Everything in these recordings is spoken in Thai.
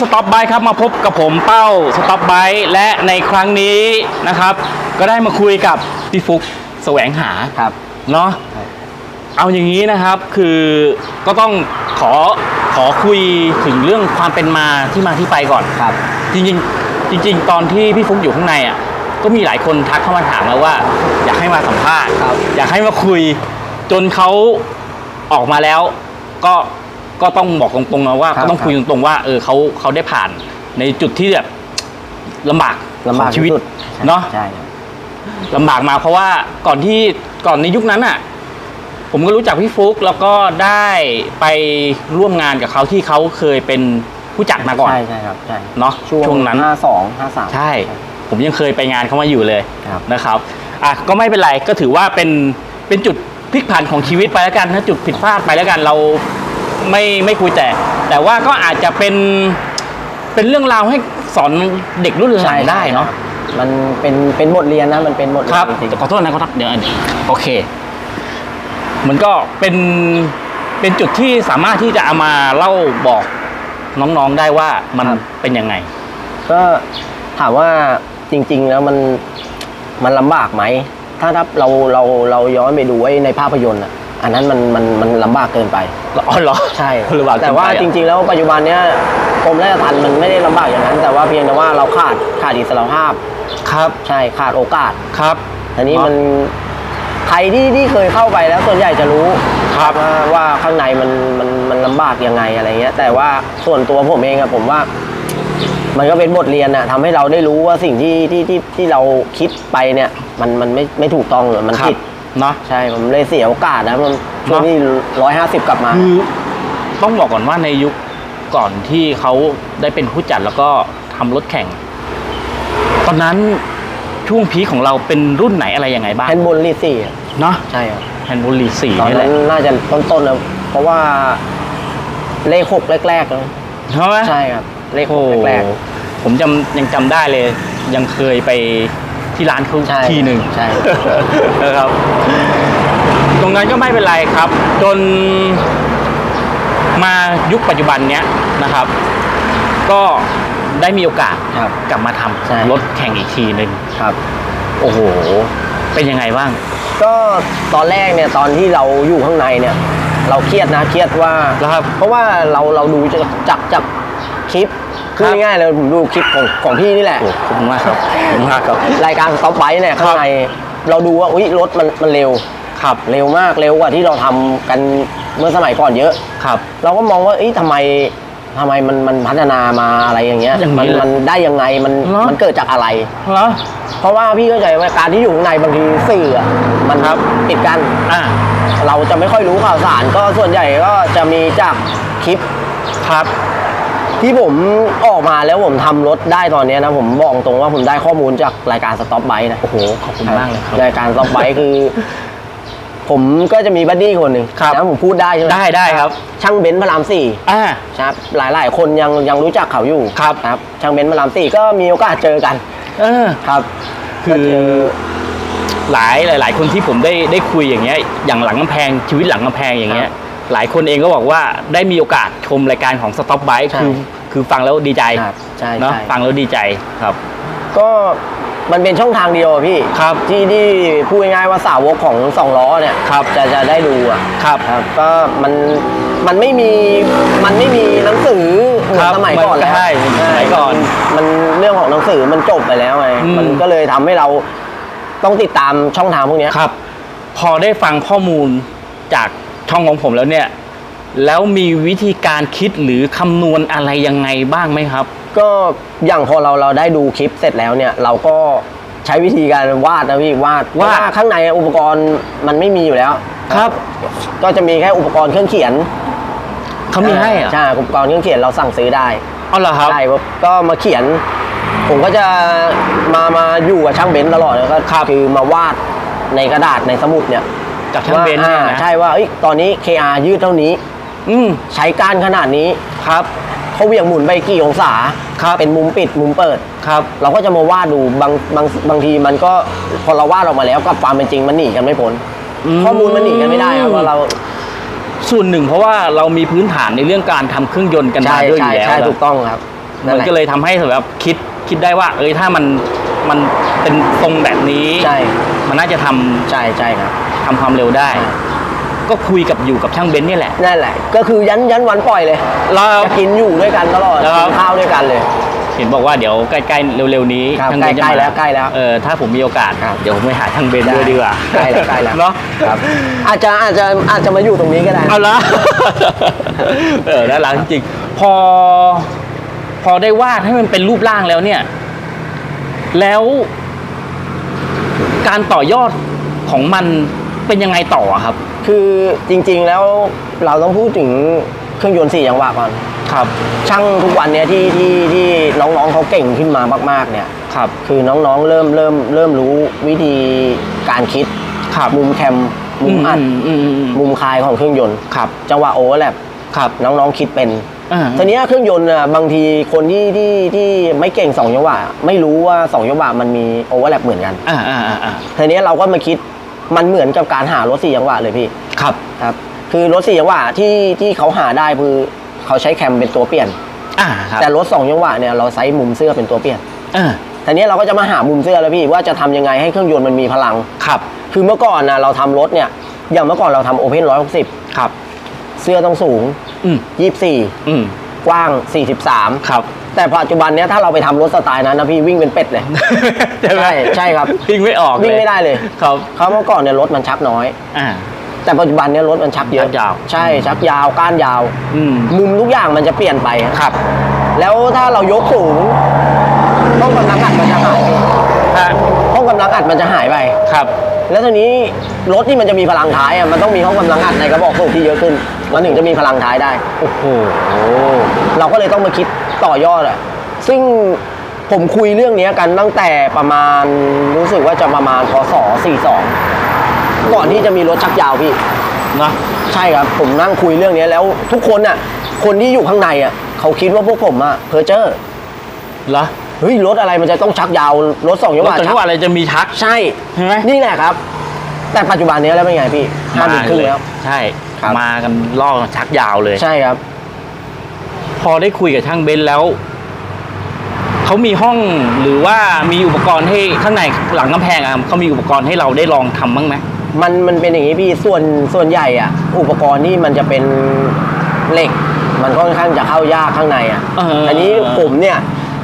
สต็อปไบครับมาพบกับผมเป้าสต็อปไบและในครั้งนี้นะครับ ก็ได้มาคุยกับพี่ฟุกแสวงหาครับเนาะครับเอาอย่างนี้นะครับคือก็ต้องขอขอคุยถึงเรื่องความเป็นมาที่มาที่ไปก่อนครับ จริงๆจริงๆตอนที่พี่ฟุกอยู่ข้างในอะก็มีหลายคนทักเข้ามาถามมาว่า อยากให้มาสัมภาษณ์ครับอยากให้มาคุยจนเขาออกมาแล้วก็ ก็ต้องบอกตรงๆนะว่าครับก็ต้องคุยตรงๆว่าเออเขาเขาได้ผ่านในจุดที่แบบลำบากลำบากของชีวิตที่สุดเนาะ ใช่ครับ ลำบากมาเพราะว่าก่อนที่ก่อนในยุคนั้นอะ ผมก็รู้จักพี่ฟุกแล้วก็ได้ไปร่วมงานกับเขาที่เขาเคยเป็นผู้จัดมาก่อนใช่ใช่ครับใช่เนาะช่วงช่วงนั้น ห้าสองห้าสาม ใช่ ผมยังเคยไปงานเขามาอยู่เลยครับ นะครับอะก็ไม่เป็นไรก็ถือว่าเป็นเป็นจุดพลิกผันของชีวิตไปแล้วกันนะจุดผิดพลาดไปแล้วกันเรา ไม่ไม่คุยแต่แต่ว่าก็อาจจะเป็นเป็นเรื่องราวให้สอนเด็กรุ่นหลังได้เนาะมันเป็นเป็นบทเรียนนะมันเป็นบทเรีครับจริงขอโทษนะขอโทษเดี๋ยวเดี๋ยวโอเค มันก็เป็นเป็นจุดที่สามารถที่จะเอามาเล่าบอกน้องๆได้ว่ามันเป็นยังไงๆก็ถามว่าจริง ๆ แล้วมันมันลำบากไหมถ้าถ้าเราเราเราย้อนไปดูไว้ในภาพยนตร์อะ อันนั้นมันมันมันลำบากเกินไปอ๋อเหรอใช่หรือว่าแต่ว่าเกินไปอะจริง ๆ แล้วปัจจุบันเนี้ยกรมราชทัณฑ์มันไม่ได้ลำบากอย่างนั้น แต่ว่าเพียงแต่ว่าเราขาดขาดอิสรภาพครับใช่ขาดโอกาสครับอันนี้มันใครที่ที่เคยเข้าไปแล้วส่วนใหญ่จะรู้ครับว่าว่าข้างในมันมันมันลำบากยังไงอะไรเงี้ย แต่ว่าส่วนตัวผมเองอะผมว่า มันก็เป็นบทเรียนอะทำให้เราได้รู้ว่าสิ่งที่ที่ที่ที่เราคิดไปเนี่ย มันมันไม่ไม่ถูกต้องหรือมันครับผิด เนาะ ใช่ผมเลยเสียโอกาสนะมันช่วงเนอะที่ร้อยห้าสิบกลับมา คือต้องบอกก่อนว่าในยุคก่อนที่เขาได้เป็นผู้จัดแล้วก็ทำรถแข่ง ตอนนั้นช่วงพีคของเราเป็นรุ่นไหนอะไรยังไงบ้างแฮนด์บอลลีสี่เนาะใช่ครับ แฮนด์บอลลีสี่ตอนนี่แหนั้ละนน่าจะต้นๆนะเพราะว่าเลขหกแรกๆนะใช่ไหม ใช่ครับ เลขหโอ้กแรกผมจำยังจำได้เลย ยังเคยไป ที่ร้านเขาใช่ทีหนึ่งใช่ นะครับ ตรงนั้นก็ไม่เป็นไรครับ จนมายุคปัจจุบันเนี้ยนะครับ ก็ได้มีโอกาสครับ กลับมาทำใช่รถแข่งอีกทีหนึ่งครับ โอ้โห เป็นยังไงบ้าง ก็ตอนแรกเนี่ยตอนที่เราอยู่ข้างในเนี่ย เราเครียดนะเครียดว่า แล้วครับ เพราะว่าเราเราดูจากจากจากคลิป ครัคืบอง่ายๆเลยผมดูคลิปของของพี่นี่แหละโอ้ขอบคุณมากครับขอบคุณมากครับรายการสต็อปไบเนี่ยข้างในเราดูว่าอุ้ยรถมันมันเร็วครับเร็วมากเร็วกว่าที่เราทำกันเมื่อสมัยก่อนเยอะ ครับ เราก็มองว่าเอ้ยทำไมทำไมมันมันพัฒนามาอะไรอย่างเงี้ยอย่างนี้มันเลยมันได้ยังไงมันเหรอ มันเกิดจากอะไร เหรอ เพราะว่าพี่เข้าใจว่าการที่อยู่ข้างในบางทีสื่ออะมันครับ ปิดกัน อ่า เราจะไม่ค่อยรู้ข่าวสารก็ส่วนใหญ่ก็จะมีจากคลิปครับ ที่ผมออกมาแล้วผมทำรถได้ตอนเนี้ยนะ ผมบอกตรงว่าผมได้ข้อมูลจากรายการสต็อปไบนะโอ้โหขอบคุณมากเลยครับ รายการสต็อปไบคือ ผมก็จะมีบัดดี้คนหนึ่งครับ นะผมพูดได้ใช่ไหมได้ได้ครับ ช่างเบนซ์พระรามสี่ อ่า ครับหลายหลายๆ คนยังยังรู้จักเขาอยู่ครับ ครับช่างเบนซ์พระรามสี่ก็มีโอกาสเจอกันเออ ครับคือ ก็เจอหลายหลายหลายคนที่ผมได้ได้คุยอย่างเงี้ย อย่างหลังกำแพงชีวิตหลังกำแพงอย่างเงี้ย หลายคนเองก็บอกว่าได้มีโอกาสชมรายการของ Stop b i ใช่ คือคือฟังแล้วดีใจครับใช่เนาะใช่ฟังแล้วดีใจครับ ก็มันเป็นช่องทางเดียวอะพี่ครับที่ที่พูดง่ายๆว่าสาวกของสองล้อเนี่ยครับ จะจะได้ดูอะครับครับก็มันมันไม่มีมันไม่มีหนังสือเหมือครันบสมัยก่อนแล้วใช่สมัยก่อนมันมันเรื่องของหนังสือมันจบไปแล้วไงอืม มันก็เลยทำให้เราต้องติดตามช่องทางพวกเนี้ย ครับ พอได้ฟังข้อมูลจาก ช่องของผมแล้วเนี่ย แล้วมีวิธีการคิดหรือคำนวณอะไรยังไงบ้างไหมครับ ก็อย่างพอเราเราได้ดูคลิปเสร็จแล้วเนี่ย เราก็ใช้วิธีการวาดนะพี่วาดวาดเพระข้างในอุปกรณ์มันไม่มีอยู่แล้ว ครับ ก็จะมีแค่อุปกรณ์เครื่องเขียนเขามีให้เหรอะใช่อุปกรณ์เครื่องเขียนเราสั่งซื้อได้เอาเหรอครับใช่ปุ๊บก็มาเขียน ผมก็จะมามาอยู่กับช่างเบนซ์ตลอดแล้วก็ครับคือมาวาดในกระดาษในสมุดเนี่ย จากช่างเบนซ์เนี่ยว่านะอ่าใช่ว่าเอ้ยตอนนี้ KR ยืดเท่านี้ อืมใช้ก้านขนาดนี้ครับเขาเหวี่ยงหมุนไปกี่องศาครับเป็นมุมปิดมุมเปิด ครับ เราก็จะมาวาดดูบางบางบางทีมันก็พอเราวาดออกมาแล้วกับความเป็นจริงมันหนีกันไม่พ้นอืม ข้อมูลมันหนีกันไม่ได้ครับเพราะเรา ส่วนหนึ่งเพราะว่าเรามีพื้นฐานในเรื่องการทำเครื่องยนต์กันมาใช่ด้วยอใช่ยู่แล้วใช่นะถูกต้องครับนั่มันนแหละก็เลยทำให้แบบคิดคิดได้ว่า เอ้ยถ้ามันมันเป็นทรงแบบนี้ ใช่ มันน่าจะทำใช่ใช่ครับ ทำความเร็วได้ ก็คุยกับอยู่กับช่างเบนซ์เนี่ยแหละ นั่นแหละ ก็คือยันยันวันปล่อยเลยแล้ว จะกินอยู่ด้วยกันตลอดแล้ว กินข้าวด้วยกันเลย เห็นบอกว่าเดี๋ยวใกล้ๆเร็วๆนี้ครับช่างเบนซ์จะใกล้มาๆแล้วใกล้แล้วเออถ้าผมมีโอกาสครับเดี๋ยวผมไปหาช่างเบนซ์ได้ด้วยดีกว่าใกล้แล้วใกล้แล้ว เนาะครับอาจจะอาจจะอาจจะมาอยู่ตรงนี้ก็ได้เอาละ เออน่ารักจริงๆพอ พอได้วาดให้มันเป็นรูปร่างแล้วเนี่ย แล้ว การต่อยอดของมันเป็นยังไงต่ออะครับ คือจริงๆแล้วเราต้องพูดถึงเครื่องยนต์สี่จังหวะก่อนครับ ช่างทุกวันเนี้ยที่ที่ที่น้องๆเขาเก่งขึ้นมามากๆเนี่ยครับคือน้องๆเริ่มเริ่มเริ่มรู้วิธีการคิดครับมุมแคมมุมอัดอืมอืมอืมอืมมุมคลายของเครื่องยนต์ครับจังหวะโอเวอร์แลปครับน้องๆคิดเป็น อ่า ทีเนี้ยเครื่องยนต์น่ะบางทีคนที่ที่ที่ไม่เก่งสองจังหวะไม่รู้ว่าสองจังหวะมันมีโอเวอร์แลปเหมือนกันอ่าอ่าอ่าอ่าทีเนี้ยเราก็มาคิดมันเหมือนกับการหารถสี่จังหวะเลยพี่ครับ ครับ คือรถสี่จังหวะที่ที่เขาหาได้คือเขาใช้แคมเป็นตัวเปลี่ยน อ่าครับแต่รถสองจังหวะเนี่ยเราใช้มุมเสื้อเป็นตัวเปลี่ยนอ่าทีเนี้ยเราก็จะมาหามุมเสื้อแล้วพี่ว่าจะทำยังไงให้เครื่องยนต์มันมีพลัง ครับ คือเมื่อก่อนนะเราทำรถเนี่ยอย่างเมื่อก่อนเราทำโอเพนร้อยหกสิบ ครับ เสื้อต้องสูงอืมยี่สี่อืมกว้างสี่สิบสามครับ แต่ปัจจุบันเนี้ยถ้าเราไปทำรถสไตล์นั้นนะพี่วิ่งเป็นเป็ดเลย ใช่ไหมใช่ใช่ครับวิ่งไม่ออกวิ่งไม่ได้เลยครับเขาเมื่อก่อนเนี่ยรถมันชักน้อย อ่า แต่ปัจจุบันเนี่ยรถมันชักเยอะชักยาว ใช่ชักยาวก้านยาวอืมมุมทุกอย่างมันจะเปลี่ยนไปครับแล้วถ้าเรายกสูงห้องกำลังอัดมันจะหายฮะห้องกำลังอัดมันจะหายไป ครับ แล้วทีนี้รถที่มันจะมีพลังท้ายอะมันต้องมีห้องกำลังอัดในกระบอกสูบที่เยอะขึ้น มันถึงจะมีพลังท้ายได้ โอ้โห เราก็เลยต้องมาคิดต่อยอดอะซึ่งผมคุยเรื่องนี้กันตั้งแต่ประมาณรู้สึกว่าจะประมาณพศ42 ก่อนที่จะมีรถชักยาวพี่นะใช่ครับผมนั่งคุยเรื่องนี้แล้วทุกคนอะคนที่อยู่ข้างในอะเขาคิดว่าพวกผมอะเพอเจอร์เหรอเฮ้ยรถอะไรมันจะต้องชักยาวรถสองจังรหถวะจังชักหวะอะไรจะมีชักใช่ใช่ไหมนี่แหละครับ แต่ปัจจุบันนี้แล้วเป็นไงพี่ห้าปีครึ่งแล้วใช่ ครับ มากันล่อชักยาวเลย ใช่ครับ พอได้คุยกับช่างเบนซ์แล้ว เขามีห้องหรือว่ามีอุปกรณ์ให้ข้างในหลังกำแพงอะเขามีอุปกรณ์ให้เราได้ลองทำบ้างไหม มันมันเป็นอย่างนี้พี่ส่วนส่วนใหญ่อะอุปกรณ์ที่มันจะเป็นเหล็ก มันค่อนข้างจะเข้ายากข้างในอะเอออัอั นนี้ผมเนี่ย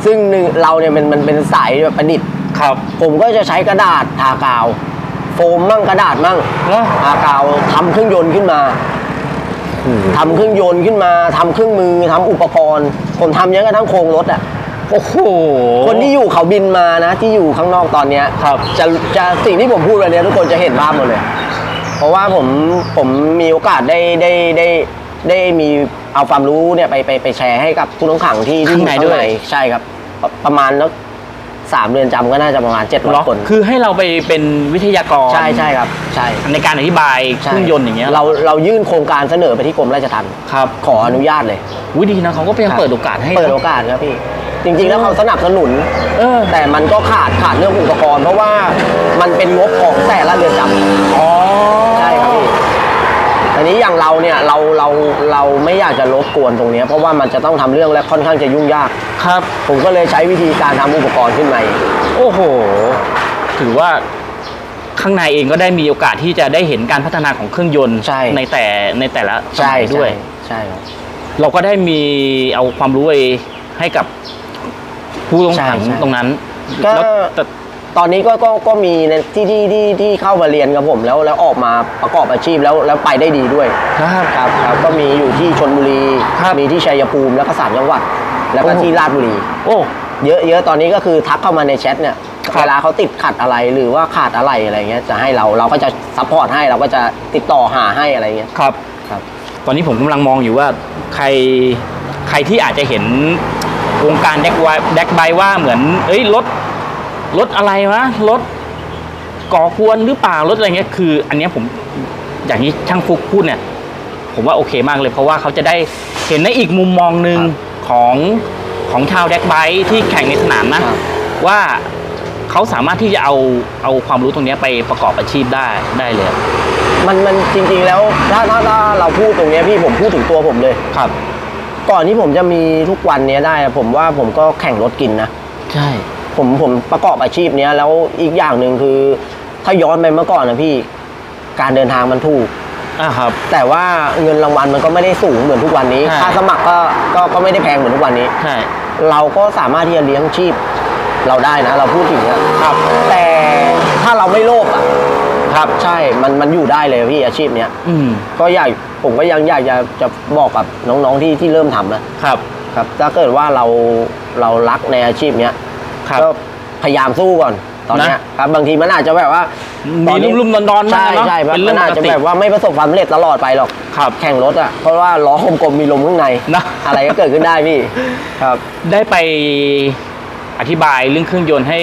ซึ่งหนึ่งเราเนี่ยมันมันเป็นสายแบบประดิษฐ์ ครับ ผมก็จะใช้กระดาษทากาว โฟมมั่งกระดาษมั่งเหอากาวทำเครื่องยนต์ขึ้นมาทำเครื่องยนต์ขึ้นมาทำเครื่องมือทำอุปกรณ์ผมทำยังกระทั่งโครงรถอะ โอ้โห คนที่อยู่เขาบินมานะ ที่อยู่ข้างนอกตอนเนี้ยครับ จะจะสิ่งที่ผมพูดวันเนี้ยทุกคนจะเห็นภาพหมดเลย เพราะว่าผมผมมีโอกาสได้ได้ได้ได้มีเอาความรู้เนี่ยไปไปไปแชร์ให้กับผู้น้องขังที่ที่อข้างในด้วย ใช่ครับ ประประมาณแล้ว 3เรือนจำก็น่าจะประมาณ7จ็ดร้อกคนคือให้เราไปเป็นวิทยากรใช่ใช่ครับ ใช่ในการอธิบายเครื่องยนต์อย่างเงี้ยเราเรายื่นโครงการเสนอไปที่กรมราชทัณฑ์ครับขออนุญาตเลย วิดีนะเขาก็พยยาเปิดโอกาสให้เปิดโอกาสครับพี่ จริงๆแล้วเขาสนับสนุน เออแต่มันก็ขาดขาดเรื่องอุปกรณ์ เพราะว่ามันเป็นงบของแต่ละเดือนจำ อ๋อ ใช่ครับพี่อันนี้อย่างเราเนี่ยเราเราเราไม่อยากจะรบกวนตรงเนี้ยเพราะว่ามันจะต้องทำเรื่องและค่อนข้างจะยุ่งยาก ครับ ผมก็เลยใช้วิธีการทำอุปกรณ์ขึ้นมาเองโอ้โห ถือว่าข้างในเองก็ได้มีโอกาสที่จะได้เห็นการพัฒนาของเครื่องยนต์ใช่ ในแต่ในแต่ละสใช่มัยด้วย ใช่ครับ เราก็ได้มีเอาความรู้ไปให้กับผู้ต้องขังใช่ใช่ ตรงนั้นก็ แล้วแต่ ตอนนี้ก็ก็ก็มีในที่ที่ที่ที่เข้ามาเรียนกับผมแล้วแล้วออกมาประกอบอาชีพแล้วแล้วไปได้ดีด้วยครับครับครับก็มีอยู่ที่ชนบุรี ครับมีที่ชัยภูมิแล้วก็สามจังหวัด แล้วก็โอ้ ที่ราชบุรี โอ้ เยอะเยอะตอนนี้ก็คือทักเข้ามาในแชทเนี่ยครับ เวลาเขาติดขัดอะไรหรือว่าขาดอะไรอะไรเงี้ยจะให้เราเราก็จะซัพพอร์ตให้เราก็จะติดต่อหาให้อะไรเงี้ย ครับ ครับ ตอนนี้ผมกำลังมองอยู่ว่าใครใครที่อาจจะเห็นวงการแดกไวแดกไบว่าเหมือน เอ้ยรถ รถอะไรวะรถก่อกวนหรือเปล่ารถอะไรเงี้ยคือ อันเนี้ยผมอย่างนี้ช่างฟุกพูดเนี่ย ผมว่าโอเคมากเลย เพราะว่าเขาจะได้เห็นในอีกมุมมองหนึ่งของของชาวแดกไบที่แข่งในสนามนะครับว่าเขาสามารถที่จะเอาเอาความรู้ตรงเนี้ยไปประกอบอาชีพได้ได้เลย มันมันจริง ๆ แล้วถ้าถ้าถ้าเราพูดตรงเนี้ยพี่ผมพูดถึงตัวผมเลยครับ ก่อนที่ผมจะมีทุกวันเนี้ยได้อะผมว่าผมก็แข่งรถกินนะใช่ ผมผมประกอบอาชีพเนี้ยแล้วอีกอย่างหนึ่งคือ ถ้าย้อนไปเมื่อก่อนนะพี่การเดินทางมันถูก อ่าครับ แต่ว่าเงินรางวัลมันก็ไม่ได้สูงเหมือนทุกวันนี้ ใช่ ค่าสมัครก็ก็ก็ไม่ได้แพงเหมือนทุกวันนี้ ใช่ เราก็สามารถที่จะเลี้ยงชีพเราได้นะ เราพูดถึงนะครับ แต่ถ้าเราไม่โลภอะครับใช่มันมันอยู่ได้เลยพี่อาชีพเนี้ยอืมก็อยากผมก็ยังอยากจะจะบอกกับน้องๆที่ที่เริ่มทำนะ ครับ ครับถ้าเกิดว่าเราเรารักในอาชีพเนี้ย ครับ ก็พยายามสู้ก่อนตอนเนี้ยนะครับบางทีมันอาจจะแบบว่ามีตอนนี้ลุ่มๆดอนๆบ้าใช่งเนาะใช่เป็นเรื่องมันอาจปกจะติแบบว่าไม่ประสบความสำเร็จตลอดไปหรอกครับแข่งรถอะเพราะว่าล้อกลมๆมีลมข้างในนะอะไรก็เกิดขึ้นได้พี่ครับ ได้ไปอธิบายเรื่องเครื่องยนต์ให้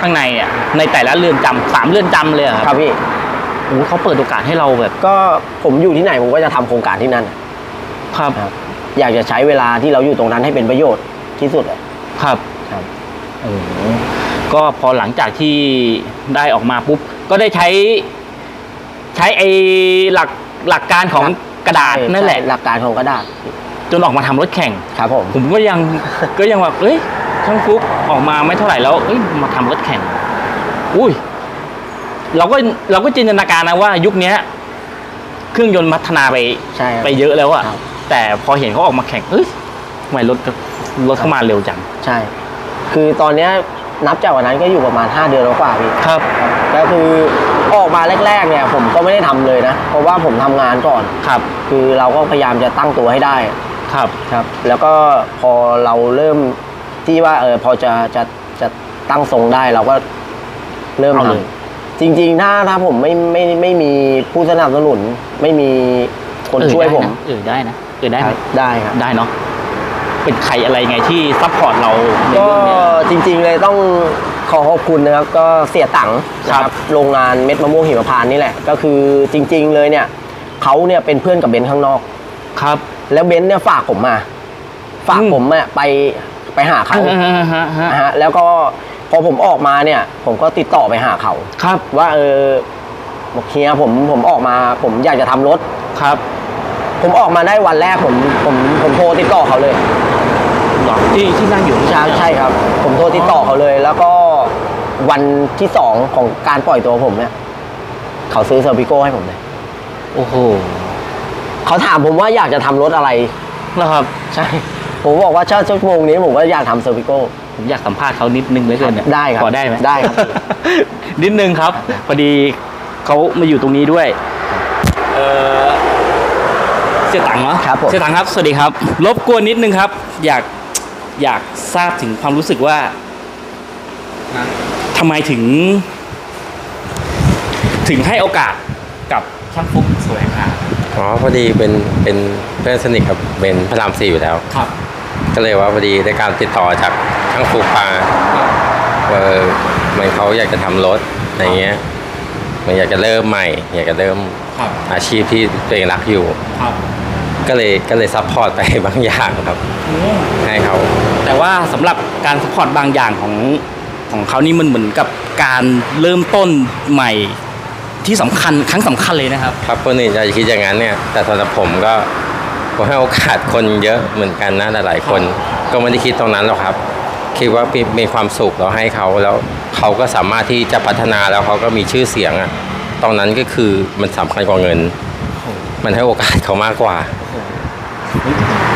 ข้างในเนี่ยในแต่ละเรือนจำสามเรือนจำเลยเหรอคครัรับบพี่โอ้โหเขาเปิดโอกาสให้เราแบบ ก็ผมอยู่ที่ไหนผมก็จะทำโครงการที่นั่นครับครับ อยากจะใช้เวลาที่เราอยู่ตรงนั้นให้เป็นประโยชน์ที่สุดเลยครับครับ โอ้โหก็พอหลังจากที่ได้ออกมาปุ๊บ ก็ได้ใช้ ใช้ไอ้หลักหลักการของกระดาษนั่นแหละใช่หลักการของกระดาษ จนออกมาทำรถแข่งครับผมผมก็ยังก็ยังแบบเอ้ยช่างฟุกออกมาไม่เท่าไหร่แล้วเอ้ยมาทำรถแข่ง อุ้ยเราก็เราก็จินตนาการนะว่ายุคเนี้ยเครื่องยนต์พัฒนาไปใช่ครับไปเยอะแล้วอะครับแต่พอเห็นเขาออกมาแข่งเอ้ยทำไมรถรถเข้ามาเร็วจังใช่ คือตอนเนี้ยนับจากวันนั้นก็อยู่ประมาณ 5 เดือนแล้วกว่าพี่ครับ ก็คือออกมาแรกๆเนี่ยผมก็ไม่ได้ทำเลยนะ เพราะว่าผมทำงานก่อน ครับคือเราก็พยายามจะตั้งตัวให้ได้ ครับ ครับ แล้วก็พอเราเริ่มที่ว่าเออพอจะจะจะตั้งทรงได้เราก็เริ่มเอาทเลยำจริง ๆ ถ้าถ้าผมไม่ไม่ไม่มีผู้สนับสนุน ไม่มีคนเออช่วยได้ผมนะเออได้นะเออได้ไหมครับได้ครับ ได้เนาะ เป็นใครอะไรไงที่ซัพพอร์ตเราในก็เรื่องเนี้ย จริงๆเลยต้องขอขอบคุณนะครับก็เสียตังค์นะคครัรับบ โรงงานเม็ดมะม่วงหิมพานต์นี่แหละ ก็คือจริงๆเลยเนี่ยเขาเนี่ยเป็นเพื่อนกับเบนซ์ข้างนอก ครับ แล้วเบนซ์เนี่ยฝากผมมา ฝากอืม ผมอะไปไปหาเขาอ่าฮะฮะนะฮะแล้วก็พอผมออกมาเนี่ย ผมก็ติดต่อไปหาเขา ครับ ว่าเออบอกเฮียผมผมออกมา ผมอยากจะทำรถ ครับ ผมออกมาได้วันแรกผมผมผมโทรติดต่อเขาเลย หรอที่ที่นั่งอยู่ใช่ใช่ครับ ผมโทรติดต่อเขาเลย แล้วก็วันที่สองของการปล่อยตัวผมเนี่ย เขาซื้อเซอร์พิโก้ให้ผมเลยโอ้โหเขาถามผมว่าอยากจะทำรถอะไรแล้วครับ ใช่ ผมบอกว่าเช่าชั่วโมงนี้ผมก็อยากทำเซอร์พิโก้ ผมอยากสัมภาษณ์เขานิดนึงเหลยเกินเนี่ยได้ครับพอได้ไหมได้ครับ นิดนึงครับพอดีเขามาอยู่ตรงนี้ด้วยเออเสียตังค์เนาะครับผม เสียตังค์ครับสวัสดีครับ รบกวนนิดนึงครับ อยาก อยากทราบถึงความรู้สึกว่าทำไมถึง ถึงให้โอกาสกับช่างฟุกสวยค่ะอ๋อพอดีเป็นเป็นเพื่อนสนิทกับเบนพระรามสี่อยู่แล้ว ครับ ก็เลยว่าพอดีได้การติดต่อจากช่างฟูปาว่าเออมันเขาอยากจะทำรถอะไรเงี้ยมันอยากจะเริ่มใหม่ อยากจะเริ่มครับอาชีพที่ตัวเองรักอยู่ครับก็เลยก็เลยซัพพอร์ตไปบางอย่างครับ ให้เขา แต่ว่าสำหรับการสปอร์ตบางอย่างของของเขานี่มันเหมือนกับการเริ่มต้นใหม่ที่สำคัญครั้งสำคัญเลยนะครับ ครับคนอื่นจะคิดอย่างนั้นเนี่ย แต่สำหรับผมก็ผมให้โอกาสคนเยอะเหมือนกันนะหลายๆคน ก็ไม่ได้คิดตรงนั้นหรอกครับ คิดว่ามีมีความสุขเราให้เขาแล้วเขาก็สามารถที่จะพัฒนาแล้วเขาก็มีชื่อเสียงอะตรงนั้นก็คือมันสำคัญกว่าเงิน มันให้โอกาสเขามากกว่า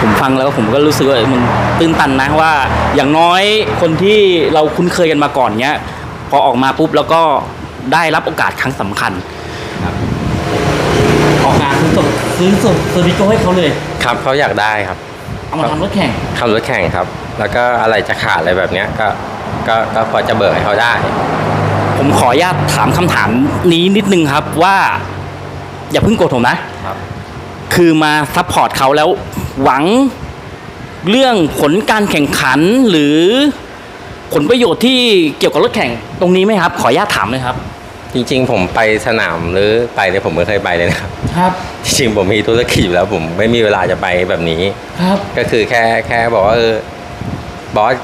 ผมฟังแล้วผมก็รู้สึกว่ามันตื้นตันนะว่าอย่างน้อยคนที่เราคุ้นเคยกันมาก่อนเนี้ยพอออกมาปุ๊บแล้วก็ได้รับโอกาสครั้งสำคัญออกงานซื้อส่งซื้อส่งเซอร์วิโกให้เขาเลย ครับเขาอยากได้ครับเอามาทำรถแข่งขับรถแข่งครับ แล้วก็อะไรจะขาดอะไรแบบเนี้ยก็ก็ก็พอจะเบิกให้เขาได้ ผมขออนุญาตถามคำถามนี้นิดนึงครับว่า อย่าเพิ่งโกรธผมนะ ครับคือมาซัพพอร์ตเขาแล้วหวังเรื่องผลการแข่งขันหรือผลประโยชน์ที่เกี่ยวกับรถแข่งตรงนี้ไหมครับ ขออนุญาตถามเลยครับ จริง ๆ ผมไปสนามหรือไปเนี่ยผมไม่เคยไปเลยนะครับ ครับ จริงๆผมมีธุรกิจอยู่แล้วผมไม่มีเวลาจะไปแบบนี้ ครับ ก็คือแค่แค่บอกว่าเออบอส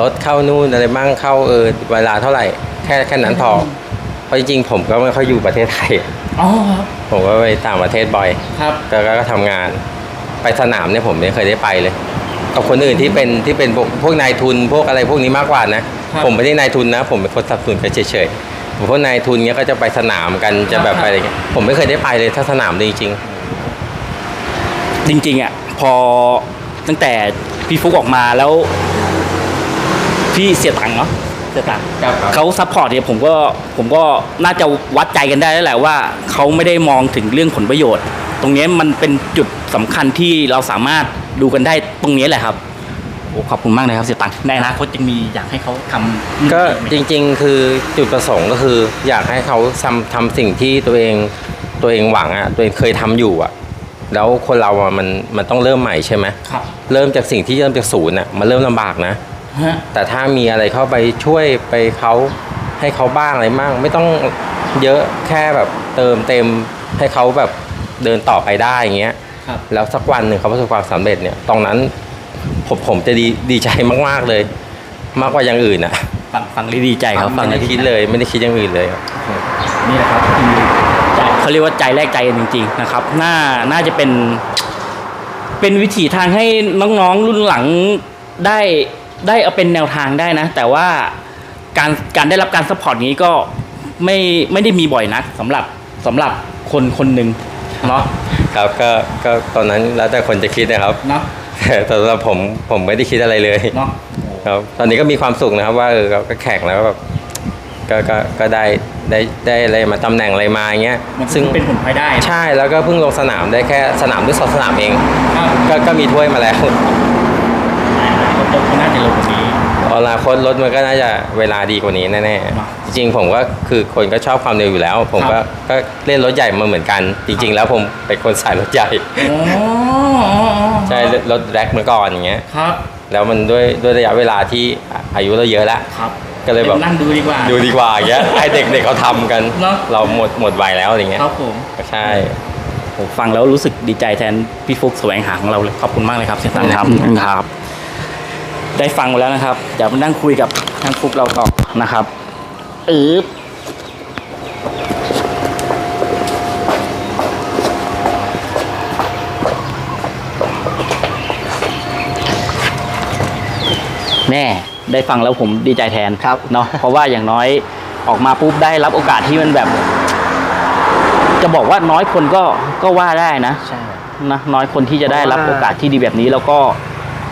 รถเข้านู่นอะไรบ้างเข้าเออเวลาเท่าไหร่ แค่แค่นั้นพอ เพราะจริงๆผมก็ไม่ค่อยอยู่ประเทศไทย อ๋อครับ ผมก็ไปต่างประเทศบ่อยครับ ก็ก็ก็ทำงานไปไปสนามเนี่ยผมไม่เคยได้ไปเลย กับคนอื่นที่เป็นที่เป็นพวกพวกนายทุนพวกอะไรพวกนี้มากกว่านะ ครับผมไม่ได้นายทุนนะ ผมเป็นคนสนับสนุนกันเฉยๆพวกนายทุนเนี้ยก็จะไปสนามกันจะแบบครับ ไปอะไรเงี้ยผมไม่เคยได้ไปเลยถ้าสนามเลยจริง จริงๆอะพอตั้งแต่พี่ฟุกออกมาแล้ว พี่เสียตังค์เนาะ เสียตังค์ครับ เขาซัพพอร์ตเนี่ยผมก็ผมก็น่าจะวัดใจกันได้แล้วแหละว่าเขาไม่ได้มองถึงเรื่องผลประโยชน์ ตรงเนี้ยมันเป็นจุดสำคัญที่เราสามารถดูกันได้ตรงนี้แหละครับโอ้ขอบคุณมากเลยครับเสียตังค์ในอนาคตจะมีอยากให้เขาทำก็จริงๆ คือจุดประสงค์ก็คือ อยากให้เขาทำทำสิ่งที่ตัวเองตัวเองหวังอะตัวเองเคยทำอยู่อะแล้วคนเราอะมันมันต้องเริ่มใหม่ใช่ไหมครับ เริ่มจากสิ่งที่เริ่มจากศูนย์อะมันเริ่มลำบากนะฮะ แต่ถ้ามีอะไรเข้าไปช่วยไปเขาให้เขาบ้างอะไรบ้างไม่ต้องเยอะแค่แบบเติมเต็มให้เขาแบบเดินต่อไปได้อย่างเงี้ยครับแล้วสักวันหนึ่งเขาประสบความสำเร็จเนี่ยตรงนั้นผมผมจะดีดีใจมากๆเลย มากกว่าอย่างอื่นอะฟังฟังแล้วดีใจครับฟังไม่แล้วได้ดีคิดใจเลย ไม่ได้คิดอย่างอื่นเลยครับนี่แหละครับคือใจเขาเรียกว่าใจแรกใจกันจริง ๆ นะครับ น่าน่าจะเป็น เป็นวิถีทางให้น้องๆรุ่นหลังได้ ได้เอาเป็นแนวทางได้นะ แต่ว่าการการได้รับการสปอร์ตนี้ก็ไม่ไม่ได้มีบ่อยนักสำหรับสำหรับคนคนหนึ่งเนาะครับก็ก็ตอนนั้นแล้วแต่คนจะคิดนะครับเนาะแต่สำหรับผมผมไม่ได้คิดอะไรเลยเนาะครับตอนนี้ก็มีความสุขนะครับ ว่าเออเราก็แข่งแล้วก็แบบก็ก็ก็ได้ได้ได้อะไรมาตำแหน่งอะไรมาอย่างเงี้ยมันซึ่งเป็นผลพลอยได้ใช่แล้วก็เพิ่งลงสนามได้แค่สนามด้วยสองสนามเองครับก็ก็มีถ้วยมาแล้วร ถก็น่าจะลงกว่านี้ อนาคตรถมันก็น่าจะเวลาดีกว่านี้แน่ครับๆจริงๆผมก็คือคนก็ชอบความเร็วอยู่แล้ว ผมครัก็บก็เล่นรถใหญ่มาเหมือนกัน จริง ๆ แล้วผมเป็นคนสายรถใหญ่อ๋อใช่รถแร็กมาก่อนอย่างเงี้ยครับ แล้วมันด้วยด้วยระยะเวลาที่อายุเราเยอะแล้วครับก็เลยแบบนั่งดูดีกว่า ดูดีกว่าอย่างเงี้ยให้เด็กๆเขาทำกันเนอะเราหมดหมดวัยแล้วอย่างเงี้ยครับผมใช่ผมฟังแล้วรู้สึกดีใจแทนพี่ฟุกแสวงหาของเราเลยขอบคุณมากเลยครับเสียตังค์ครับครับ ได้ฟังมาแล้วนะครับเดี๋ยวมานั่งคุยกับทางฟุกเราต่อนะครับอืบแม่ได้ฟังแล้วผมดีใจแทนครับเนาะเพราะว่าอย่างน้อยออกมาปุ๊บได้รับโอกาสที่มันแบบ จะบอกว่าน้อยคนก็ก็ว่าได้นะใช่นะน้อยคนที่จะได้รับเพราะว่าโอกาสที่ดีแบบนี้แล้วก็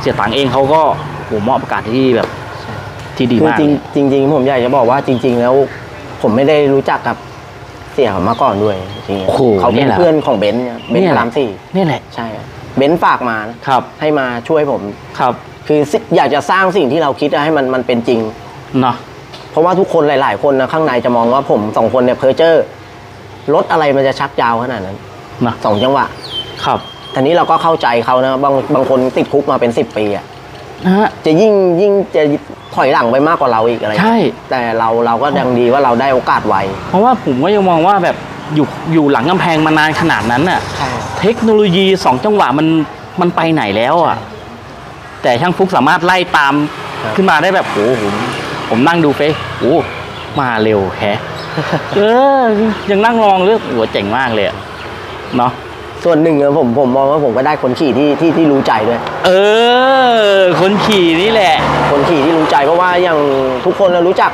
เสียตังค์เองเขาก็ โหมอบโอกาสที่แบบที่ดีคือมากจริงจริงๆผมอยากจะบอกว่าจริง ๆ แล้ว ผมไม่ได้รู้จักกับเสี่ยเขามาก่อนด้วยจริงๆโอ้โหเขาเป็นี่นแหละ เพื่อนของเบนซ์เนี่ยเบนนี่ซ์แหละสามสี่นี่แหละใช่ครับเบนซ์ฝากมานะครับให้มาช่วยผม ครับคือสิอยากจะสร้างสิ่งที่เราคิดให้มันมันเป็นจริง เนาะ เพราะว่าทุกคนหลาย ๆ คนนะข้างในจะมองว่าผมสองคนเนี่ยเพอเจอร์รถอะไรมันจะชักยาวขนาดนั้นเนาะสองจังหวะ ครับ ทีนี้เราก็เข้าใจเขานะบางบางคนติดคุกมาเป็นสิบปีอะ นะฮะ จะยิ่งยิ่งจะถอยหลังไปมากกว่าเราอีกอะไรใช่ แต่เราเราก็ยังดีว่าเราได้โอกาสไวเพราะว่าผมก็ยังมองว่าแบบอยู่อยู่หลังกำแพงมานานขนาดนั้นน่ะ ใช่ เทคโนโลยีสองจังหวะมันมันไปไหนแล้วอะ แต่ช่างฟุกสามารถไล่ตามครับ ขึ้นมาได้แบบโอ้โหผมผมนั่งดูเฟซโอ้มาเร็วแฮะ เออยังนั่งมองเรื่องโอ้เจ๋งมากเลยอะเนาะ ส่วนหนึ่งอะผมผมมองว่าผมก็ได้คนขี่ที่ที่ที่รู้ใจด้วย เออ คนขี่นี่แหละ คนขี่ที่รู้ใจเพราะว่าอย่างทุกคนเรารู้จัก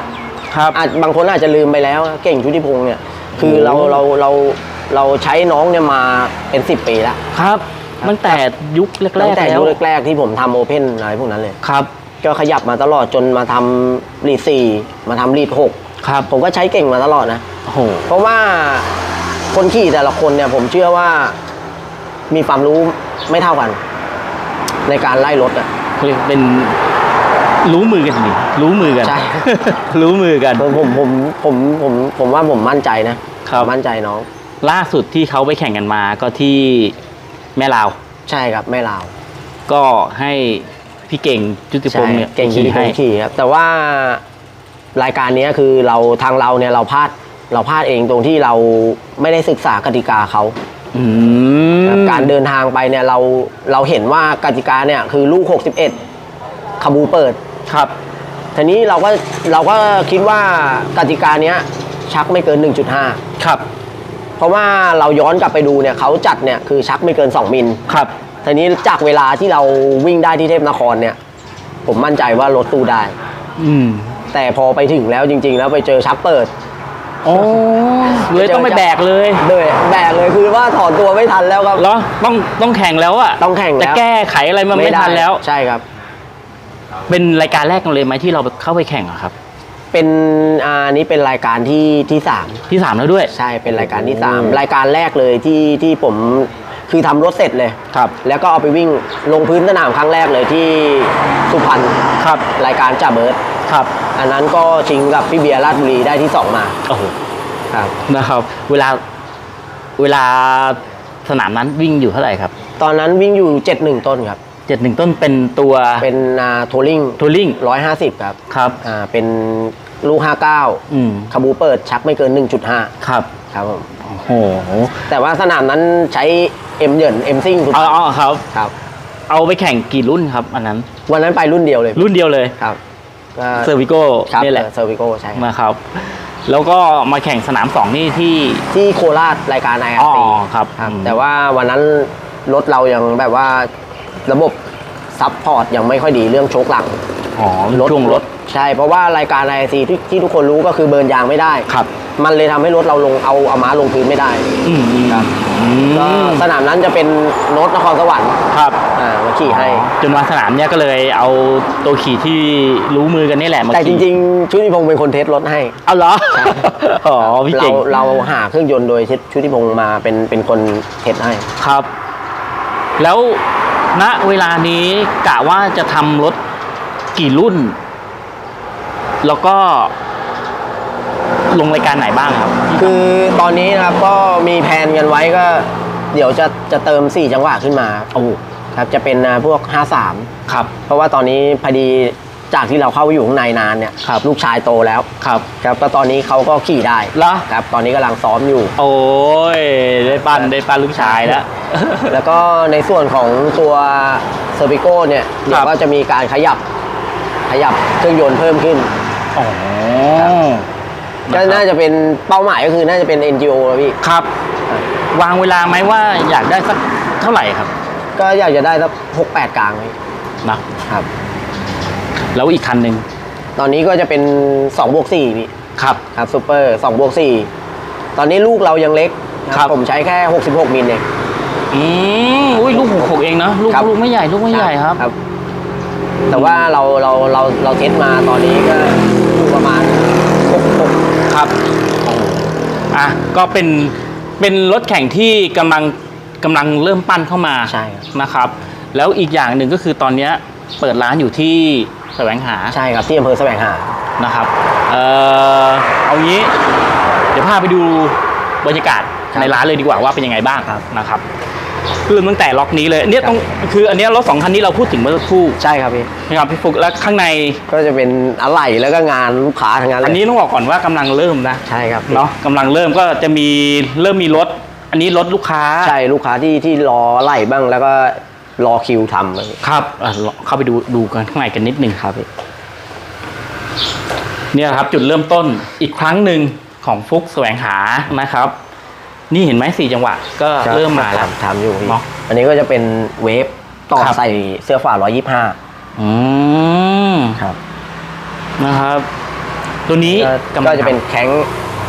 ครับอาจบางคนอาจจะลืมไปแล้วเก่งชุติพงษ์เนี่ย คือเราโอ้เราเราเราใช้น้องเนี่ยมาเป็นสิบปีแล้วครับตั้งแต่ยุคแรตั้งกๆแต่แล้ยุวคแรกๆที่ผมทำโอเพนอะไรพวกนั้นเลยครับ ก็ขยับมาตลอดจนมาทำลีดสี่มาทำลีดหกครับผมก็ใช้เก่งมาตลอดนะโอ้โหเพราะว่าคนขี่แต่ละคนเนี่ยผมเชื่อว่า มีความรู้ไม่เท่ากัน ในการไล่รถอะเขาเรียกเป็นรู้มือกันดิรู้มือกัน ใช่ รู้มือกัน ผมผมผมผมผมผมว่าผมมั่นใจนะครับ มั่นใจน้อง ล่าสุดที่เขาไปแข่งกันมาก็ที่แม่ลาว ใช่ครับแม่ลาวก็ให้พี่เก่งจุติพใช่งศ์เนี่ยเก่งที่ขี่คให้งขี่ครับแต่ว่ารายการเนี้ยคือเราทางเราเนี่ยเราพลาดเราพลาดเองตรงที่เราไม่ได้ศึกษากติกาเขา อืมครับการเดินทางไปเนี่ยเราเราเห็นว่ากติกาเนี่ยคือลูก 61ขบูเปิด ครับ ทีนี้เราก็เราก็คิดว่ากติกาเนี้ยชักไม่เกิน 1.5 ครับ เพราะว่าเราย้อนกลับไปดูเนี่ยเขาจัดเนี่ยคือชักไม่เกิน 2 มิลครับทีนี้จากเวลาที่เราวิ่งได้ที่เทพนครเนี่ย ผมมั่นใจว่ารถตู้ได้ อืม แต่พอไปถึงแล้วจริง ๆ แล้วไปเจอชักเปิด โอ้เลยต้องไปแบกเลยเลยแบกเลยคือว่าถอนตัวไม่ทันแล้วครับเหรอต้องต้องแข่งแล้วอะต้องแข่งแล้วจะแก้ไขอะไรมันไม่ด้ทันแล้วใช่ครับ เป็นรายการแรกกันเลยไหมที่เราเข้าไปแข่งอะครับ เป็นอ่านี้เป็นรายการที่ที่สามที่สามแล้วด้วย ใช่เป็นรายการที่โอ้สามรายการแรกเลยที่ที่ผมคือทำรถเสร็จเลยครับ แล้วก็เอาไปวิ่งลงพื้นสนามครั้งแรกเลยที่สุพรรณครับ รายการจ่าเบิร์ด ครับ อันนั้นก็ชิงกับพี่เบียร์ราชบุรีได้ที่สองมาโอ้โหครับ นะครับ เวลาเวลาสนามนั้นวิ่งอยู่เท่าไหร่ครับ ตอนนั้นวิ่งอยู่71ต้นครับเจ็ดหนึ่งต้นเป็นตัวเป็นทัวริงทัวริง150ครับครับอ่าเป็นลูก59อืมคาบูเปิดชักไม่เกิน1.5ครับครับผมโอ้โหแต่ว่าสนามนั้นใช้เอ็มเหยินเอ็มซิ่งสุดเอาเอาครับครับ เอาไปแข่งกี่รุ่นครับอันนั้น วันนั้นไปรุ่นเดียวเลย รุ่นเดียวเลยครับ ก็เซอร์วิโก้ครับนี่แหละเซอร์วิโก้ใช่ครับนะครับ แล้วก็มาแข่งสนามสองนี่ที่ ที่โคราชรายการไออ๋อซีครับครับอืม แต่ว่าวันนั้นรถเรายังแบบว่าระบบซัพพอร์ตยังไม่ค่อยดีเรื่องโชคหลังอ๋อช่วงรถใช่ เพราะว่ารายการไอซีที่ที่ทุกคนรู้ก็คือเบิร์นยางไม่ได้ ครับ มันเลยทำให้รถเราลงเอาเอาม้าลงพื้นไม่ได้อืมครับอืก็มสนามนั้นจะเป็นโน้ตนครสวรรค์ ครับอ่ามา ขี่ให้ จนมาสนามเนี้ยก็เลยเอาตัวขี่ที่รู้มือกันนี่แหละมาแต่จขี่ริงๆชุติพงศ์เป็นคนเทสรถให้ เอาเหรอใช่อ๋อพี่เราเก่งเราหาเครื่องยนต์โดยชุติพงศ์มาเป็นเป็นคนเทสให้ ครับ แล้วณเวลานี้กะว่าจะทำรถกี่รุ่น แล้วก็ลงรายการไหนบ้างครับ คือตอนนี้นะครับก็มีแผนกันไว้ก็ เดี๋ยวจะจะเติม 4 จังหวะขึ้นมา โอ้ ครับจะเป็นอ่าพวก 53 ครับ เพราะว่าตอนนี้พอดีจากที่เราเข้าไปอยู่ข้างในนานเนี่ยครับลูกชายโตแล้วครับครับก็ตอนนี้เขาก็ขี่ได้เหรอ ครับตอนนี้กำลังซ้อมอยู่ โอ้ยได้ปั้นได้ปั้นลูกชายแล้ว แล้วก็ในส่วนของตัวเซอร์ i ิโก้เนี่ยเดี๋ยวก็จะมีการขยับขยับเครื่องยนต์เพิ่มขึ้นอ๋อก็น่าจะเป็นเป้าหมายก็คือน่าจะเป็น NGO แล้วพี่ ครับ วางเวลาไหมว่าอยากได้สักเท่าไหร่ครับ ก็อยากจะได้สักหกแปดกลางพี่นะครับ แล้วอีกคันหนึ่งตอนนี้ก็จะเป็น2บวก4พี่ครับ ครับซูเปอร์2บวก4ตอนนี้ลูกเรายังเล็กนะครับ ผมใช้แค่66มิลเอง อืมอุ้ยลูกหกหกเองเนอะลูกครับ ลูกไม่ใหญ่ลูกไม่ใหญ่ครับครับ แต่ว่าเราเราเราเราเทสมาตอนนี้ก็อยู่ประมาณ66ครับอะก็เป็นเป็นรถแข่งที่กำลัง กำลังเริ่มปั้นเข้ามาใช่ครับ นะครับ แล้วอีกอย่างหนึ่งก็คือตอนเนี้ยเปิดร้านอยู่ที่แสวงหาใช่ครับที่อำเภอแสวงหา นะครับเอ่อเอางี้ เดี๋ยวพาไปดูบรรยากาศครับในร้านเลยดีกว่าว่าเป็นยังไงบ้างครับ นะครับเริ่มตั้งแต่ล็อกนี้เลยเนี่ยต้องคืออันเนี้ยรถสองคันนี้เราพูดถึงเมื่อสักครู่ใช่ครับพี่นะครับพี่ฟุกแล้วข้างใน ก็จะเป็นอะไหล่แล้วก็งานลูกค้าทั้งนั้นเลยอันนี้ต้องบอกก่อนว่ากำลังเริ่มนะ ใช่ครับเนาะกำลังเริ่มก็จะมีเริ่มมีรถ อันนี้รถลูกค้าใช่ลูกค้าที่ที่รอไหล่บ้างแล้วก็รอคิวทำอะไรครับอะลองเข้าไปดูดูกันข้างในกันนิดนึงครับเนี่ยครับจุดเริ่มต้นอีกครั้งหนึ่งของฟุกแสวงหานะครับ นี่เห็นไหมสี่จังหวะก็เริ่มมาแล้ว ทำอยู่พี่เนาะ อันนี้ก็จะเป็นเวฟต่อครับ ใส่เสื้อฝา125อืมครับนะครับ ตัวนี้ก็กำลัก็งจะเป็นแข้ง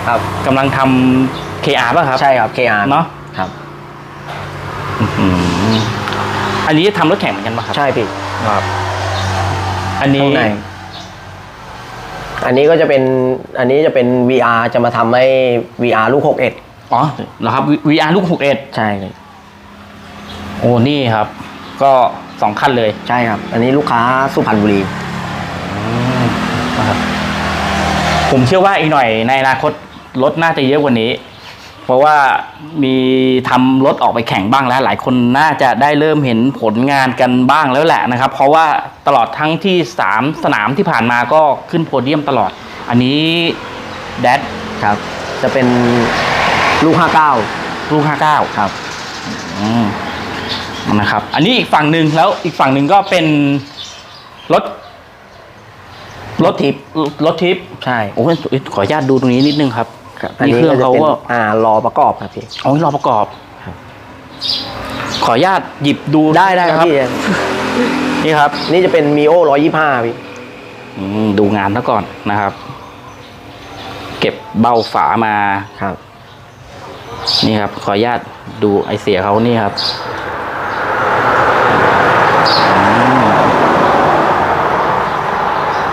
ครับกำลังทำ KR ป่ะครับ ใช่ครับ KR เนาะครับอืมอันนี้ทำรถแข่งเหมือนกันป่ะครับ ใช่พี่ครับอันนี้ข้างในอันนี้ก็จะเป็น อันนี้จะเป็น VR จะมาทำให้ VR ลูก61อ๋อเหรอครับ VR ลูก61ใช่เลยโอ้นี่ครับ ก็สองคันเลยใช่ครับ อันนี้ลูกค้าสุพรรณบุรีนะครับผมเชื่อว่าอีกหน่อยในอนาคตรถน่าจะเยอะกว่านี้ เพราะว่ามีทำรถออกไปแข่งบ้างแล้ว หลายคนน่าจะได้เริ่มเห็นผลงานกันบ้างแล้วแหละนะครับ เพราะว่าตลอดทั้งที่สามสนามที่ผ่านมาก็ขึ้นโพเดียมตลอด อันนี้แดดครับ จะเป็นลูก 59 ลูกห้าเก้าครับอืมนะครับ อันนี้อีกฝั่งหนึ่งแล้วอีกฝั่งหนึ่งก็เป็นรถรถทิปรถทิปใช่โอ้ยขออนุญาตดูตรงนี้นิดนึงครับ อันนี่นี้เครื่องก็จะเขาเป็นก็อ่ารอประกอบครับพี่เอาให้รอประกอบ ครับ ขออนุญาตหยิบดูได้ได้ครับนะพี่นี่ครับ นี่จะเป็นมีโอร้อยยี่ห้าพี่ อืมดูงานซะก่อนนะครับ เก็บเบ้าฝามาครับ นี่ครับ ขออนุญาตดูไอเสียเขานี่ครับอืม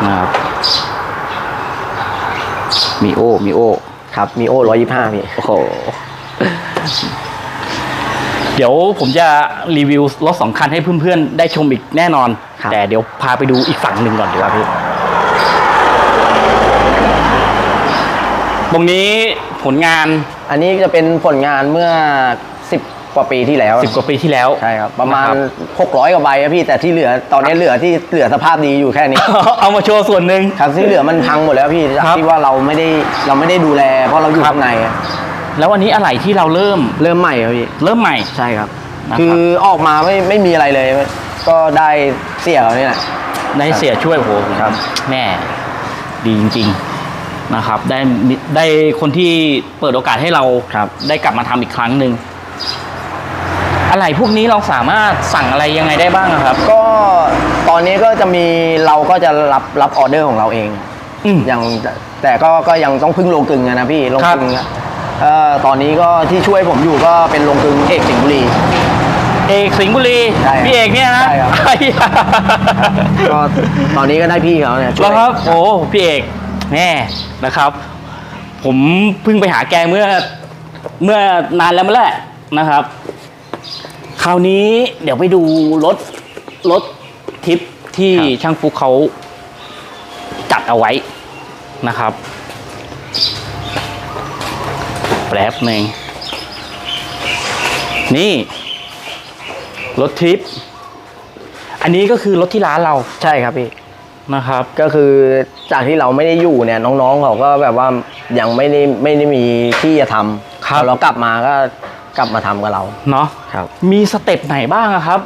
นะครับ มีโอมีโอ ครับมีโอร้อยยี่ห้าพี่ โอ้โห เดี๋ยวผมจะรีวิวรถสองคันให้เพื่อนๆ ได้ชมอีกแน่นอน ครับ แต่เดี๋ยวพาไปดูอีกฝั่งหนึ่งก่อนดีกว่าพี่ ตรงนี้ผลงาน อันนี้จะเป็นผลงานเมื่อสิบก ว่าปีที่แล้วสิบกว่าปีที่แล้วใช่ครับประมาณนคบ600กว่าใบอะพี่แต่ที่เหลือตอนนี้เหลือที่เหลือสภาพดีอยู่แค่นี้ เอามาโชว์ส่วนหนึ่งครับที่เหลือมันพังหมดแล้วพี่จากครับที่ว่าเราไม่ได้เราไม่ได้ดูแล เพราะเราอยู่ครับข้างในอะแล้ววันนี้อะไรที่เราเริ่มเริ่มใหม่ครับพี่เริ่มใหม่ใช่ครับนะครับคือออกมาไม่ไม่มีอะไรเลย ก็ได้เสียเขาเนี่ยแหละได้เสียช่วยโอ้โหครับ แม่ดีจริง ๆนะครับ ได้มิได้คนที่เปิดโอกาสให้เราครับได้กลับมาทำอีกครั้งหนึ่ง อะไรพวกนี้เราสามารถสั่งอะไรยังไงได้บ้างอะครับ ก็ตอนนี้ก็จะมีเราก็จะรับรับออเดอร์ของเราเองอืมยังแต่ก็ก็ยังต้องพึ่งโรงกลึงอะนะพี่โรงครับกลึงอะเอ่อตอนนี้ก็ที่ช่วยผมอยู่ก็เป็นโรงกลึงเอกสิงห์บุรี เอกสิงห์บุรีใช่ครับพี่เอกเนี่ยนะใช่ครับ ไอ้ยาก็ตอนนี้ก็ได้พี่เขาเนี่ยช่แล้ววยครับโอ้พี่เอกแน่นะครับ ผมเพิ่งไปหาแกเมื่อเมื่อนานแล้วมาแหละนะครับค ราวนี้เดี๋ยวไปดูรถรถทิปที่ช่างฟุกเขาจัดเอาไว้นะครับแป๊บหนึ่งนี่ รถทิป อันนี้ก็คือรถที่ร้านเราใช่ครับพี่นะครับ ก็คือจากที่เราไม่ได้อยู่เนี่ย น้องๆเขาก็แบบว่ายังไม่ได้ไม่ได้มีที่จะทำครับพอเรากลับมาก็ กลับมาทำกับเราเนาะครับ มีสเต็ปไหนบ้างอะครับ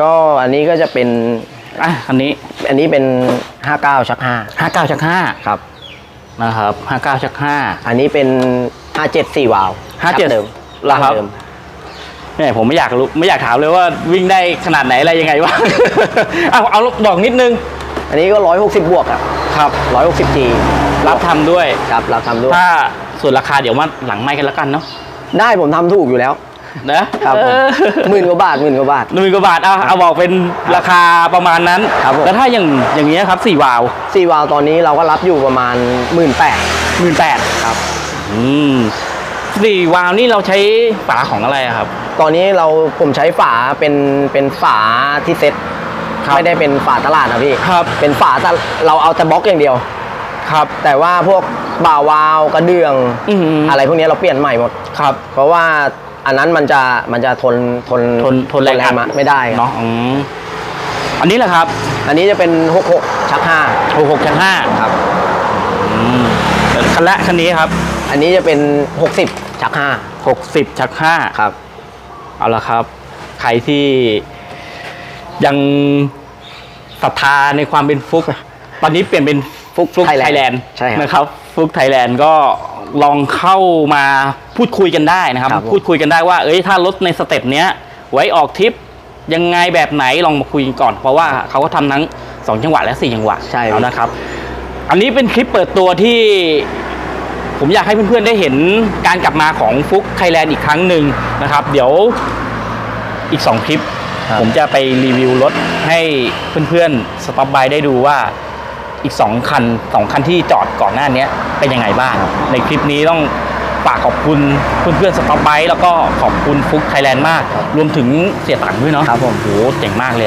ก็อันนี้ก็จะเป็นอะอันนี้อันนี้เป็น 59ชัก59ชัก5ครับ5นะครับ59ชักอันนี้เป็น 57 4วาล์ว57ชักเดิมเหรอครับงเดิม5เนี่ยผมไม่อยากรู้ไม่อยากถามเลยว่าวิ่งได้ขนาดไหนอะไรยังไงบ้างเอาเอาดอกนิดนึง อันนี้ก็160บวกอะครับ160 G รับทำด้วยครับรับทำด้วยถ้าส่วนราคาเดี๋ยวมาหลังไม้กันแล้วกันเนาะ ได้ผมทำถูกอยู่แล้วนะครับผมเออหมื่นกว่าบาทหมื่นกว่าบาทหนึ่งกว่าบาทเอาเอาบอกเป็นราคาประมาณนั้นครับผมแล้วถ้าอย่างอย่างเงี้ยครับสี่วาล์ว4วาล์วตอนนี้เราก็รับอยู่ประมาณ18,000หมื่นแปดครับอืมสี่วาล์วนี่เราใช้ฝาของอะไรอะครับ ตอนนี้เราผมใช้ฝาเป็นเป็นฝาที่เซ็ตครับไม่ได้เป็นฝาตลาดนะพี่ครับเป็นฝาตะเราเอาแต่บล็อกอย่างเดียวครับ แต่ว่าพวก บ่าวาล์วกระเดื่องอืมอะไรพวกนี้เราเปลี่ยนใหม่หมด ครับ เพราะว่าอันนั้นมันจะมันจะทนทนทนทนแรงอัด มะไม่ได้ครับเนาะอืมอันนี้แหละครับอันนี้จะเป็น 66 ชักหกหกจากห้า5ครับอืมคันละคันนี้ครับอันนี้จะเป็น 60 ชักหกสิบชักห้า5ครับ เอาละครับ ใครที่ยังศรัทธาในความเป็นฟุก ตอนนี้เปลี่ยนเป็นฟุกฟุก Thailand ไทยแลนด์ใช่ครับ นะครับ ฟุกไทยแลนด์ก็ลองเข้ามาพูดคุยกันได้นะครับ ครับผม พูดคุยกันได้ว่า เอ้ยถ้ารถในสเต็ปเนี้ยไว้ออกทริปยังไงแบบไหนลองมาคุยกันก่อน เพราะว่าเขาก็ทำทั้งสองจังหวะและสี่จังหวะใช่เอานะครับ อันนี้เป็นคลิปเปิดตัวที่ ผมอยากให้เพื่อนๆได้เห็นการกลับมาของฟุกไทยแลนด์อีกครั้งหนึ่งนะครับ เดี๋ยวอีก 2 คลิป ครับ ผมจะไปรีวิวรถให้เพื่อนๆสต็อปบายได้ดูว่า อีก 2 คัน 2 คันที่จอดก่อนหน้านี้เป็นยังไงบ้าง ในคลิปนี้ต้องฝากขอบคุณเพื่อนๆสต็อปบายแล้วก็ขอบคุณฟุกไทยแลนด์มาก รวมถึงเสียตังค์ด้วยเนาะครับผมโหเจ๋งมากเลยอะ